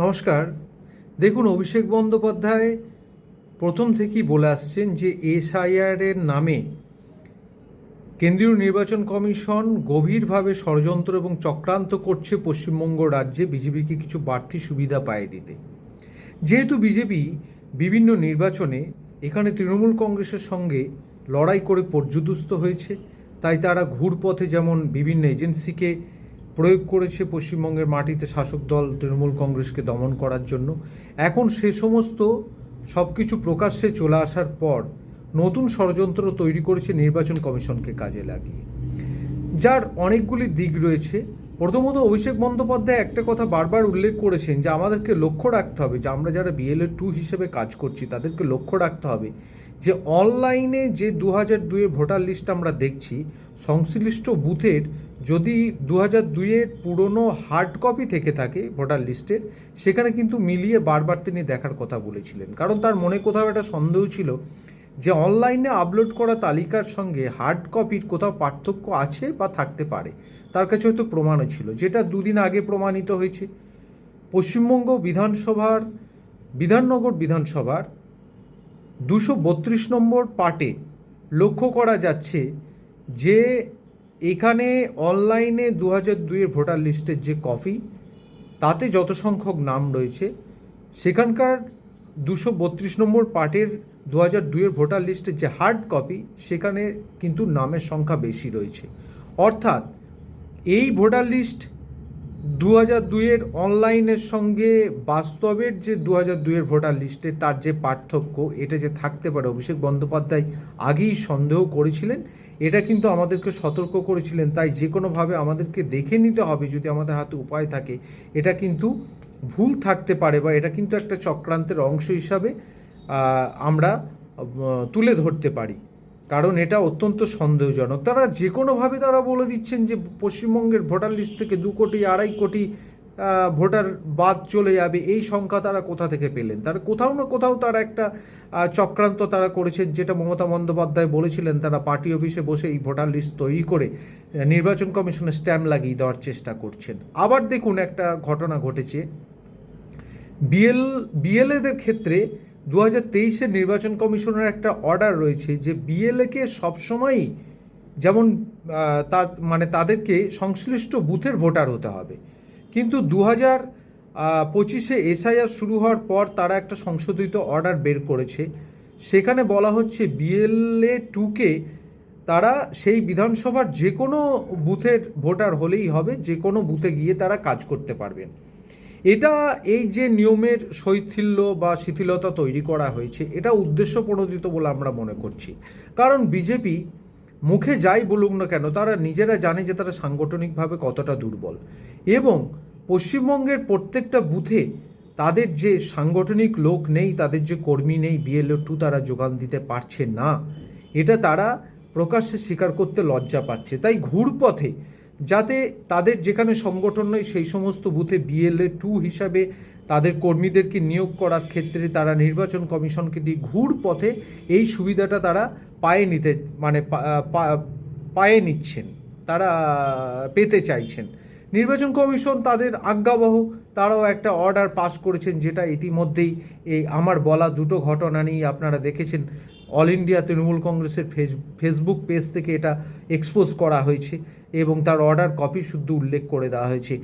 নমস্কার। দেখুন, অভিষেক বন্দ্যোপাধ্যায় প্রথম থেকেই বলে আসছেন যে এসআইআরের নামে কেন্দ্রীয় নির্বাচন কমিশন গভীরভাবে ষড়যন্ত্র এবং চক্রান্ত করছে পশ্চিমবঙ্গ রাজ্যে বিজেপিকে কিছু বাড়তি সুবিধা পাইয়ে দিতে। যেহেতু বিজেপি বিভিন্ন নির্বাচনে এখানে তৃণমূল কংগ্রেসের সঙ্গে লড়াই করে পর্যুদুস্ত হয়েছে, তাই তারা ঘুরপথে যেমন বিভিন্ন এজেন্সিকে প্রয়োগ করেছে পশ্চিমবঙ্গের মাটিতে শাসক দল তৃণমূল কংগ্রেসকে দমন করার জন্য। এখন সে সমস্ত সব কিছু প্রকাশ্যে চলে আসার পর নতুন ষড়যন্ত্র তৈরি করেছে নির্বাচন কমিশনকে কাজে লাগিয়ে। যার অনেকগুলি দিক রয়েছে। প্রথমত অভিষেক বন্দ্যোপাধ্যায় একটা কথা বারবার উল্লেখ করেছেন যে, আমাদেরকে লক্ষ্য রাখতে হবে যে, আমরা যারা বিএলএ টু হিসেবে কাজ করছি, তাদেরকে লক্ষ্য রাখতে হবে যে অনলাইনে যে দু হাজার দুইয়ের ভোটার লিস্ট আমরা দেখছি, সংশ্লিষ্ট বুথের যদি দু হাজার দুইয়ের পুরনো হার্ড কপি থেকে থাকে ভোটার লিস্টের সেখানে কিন্তু মিলিয়ে বারবার তিনি দেখার কথা বলেছিলেন। কারণ তার মনে কোথাও একটা সন্দেহ ছিল যে অনলাইনে আপলোড করা তালিকার সঙ্গে হার্ড কপির কোথাও পার্থক্য আছে বা থাকতে পারে। তার কাছে হয়তো প্রমাণও ছিল, যেটা দুদিন আগে প্রমাণিত হয়েছে। পশ্চিমবঙ্গ বিধানসভার, বিধাননগর বিধানসভার দুশো বত্রিশ নম্বর পার্টে লক্ষ্য করা যাচ্ছে যে এখানে অনলাইনে দু হাজার দুইয়ের ভোটার লিস্টের যে কপি, তাতে যত সংখ্যক নাম রয়েছে, সেখানকার দুশো বত্রিশ নম্বর পার্টের দু হাজার দুইয়ের ভোটার লিস্টের যে হার্ড কপি, সেখানে কিন্তু নামের সংখ্যা বেশি রয়েছে। অর্থাৎ এই ভোটার লিস্ট দু হাজার দুইয়ের অনলাইনের সঙ্গে বাস্তবের যে দু হাজার দুইয়ের ভোটার লিস্টে তার যে পার্থক্য, এটা যে থাকতে পারে, অভিষেক বন্দ্যোপাধ্যায় আগেই সন্দেহ করেছিলেন। এটা কিন্তু আমাদেরকে সতর্ক করেছিলেন। তাই যে কোনোভাবে আমাদেরকে দেখে নিতে হবে যদি আমাদের হাতে উপায় থাকে, এটা কিন্তু ভুল থাকতে পারে বা এটা কিন্তু একটা চক্রান্তের অংশ হিসাবে আমরা তুলে ধরতে পারি। কারণ এটা অত্যন্ত সন্দেহজনক। তারা যে কোনোভাবে তারা বলে দিচ্ছেন যে পশ্চিমবঙ্গের ভোটার লিস্ট থেকে দু কোটি, আড়াই কোটি ভোটার বাদ চলে যাবে, এই সংখ্যা তারা কোথা থেকে পেলেন? তারা কোথাও না কোথাও তারা একটা চক্রান্ত তারা করেছেন, যেটা মমতা বন্দ্যোপাধ্যায় বলেছিলেন, তারা পার্টি অফিসে বসে এই ভোটার লিস্ট তৈরি করে নির্বাচন কমিশনের স্ট্যাম্প লাগিয়ে দেওয়ার চেষ্টা করছেন। আবার দেখুন একটা ঘটনা ঘটেছে। বিএল, বিএলএদের ক্ষেত্রে দু হাজার তেইশের নির্বাচন কমিশনের একটা অর্ডার রয়েছে যে বিএলএকে সবসময়ই যেমন তার মানে তাদেরকে সংশ্লিষ্ট বুথের ভোটার হতে হবে। কিন্তু দু হাজার পঁচিশে এসআইআর শুরু হওয়ার পর তারা একটা সংশোধিত অর্ডার বের করেছে। সেখানে বলা হচ্ছে বিএলএ টুকে তারা সেই বিধানসভার যে কোনো বুথের ভোটার হলেই হবে যে কোনো বুথে গিয়ে তারা কাজ করতে পারবেন। এটা এই যে নিয়মের শৈথিল্য বা শিথিলতা তৈরি করা হয়েছে, এটা উদ্দেশ্য প্রণোদিত বলে আমরা মনে করছি। কারণ বিজেপি মুখে যাই বলুক না কেন, তারা নিজেরা জানে যে তারা সাংগঠনিকভাবে কতটা দুর্বল। এবং পশ্চিমবঙ্গের প্রত্যেকটা বুথে তাদের যে সাংগঠনিক লোক নেই, তাদের যে কর্মী নেই, বিএলও টু তারা যোগান দিতে পারছে না, এটা তারা প্রকাশ্যে স্বীকার করতে লজ্জা পাচ্ছে। তাই ঘুরপথে যাতে তাদের যেখানে সংগঠন নয়, সেই সমস্ত বুথে বিএলএ টু হিসাবে তাদের কর্মীদেরকে নিয়োগ করার ক্ষেত্রে তারা নির্বাচন কমিশনকে দিয়ে ঘুর পথে এই সুবিধাটা তারা পায়ে নিতে মানে পায়ে নিচ্ছেন, তারা পেতে চাইছেন। নির্বাচন কমিশন তাদের আজ্ঞাবহ, তারাও একটা অর্ডার পাস করেছেন যেটা ইতিমধ্যেই এই আমার বলা দুটো ঘটনা নিয়ে আপনারা দেখেছেন। অল ইন্ডিয়া তৃণমূল কংগ্রেসের ফেস, ফেসবুক পেজ থেকে এটা এক্সপোজ করা হয়েছে এবং তার অর্ডার কপি শুদ্ধ উল্লেখ করে দেওয়া হয়েছে।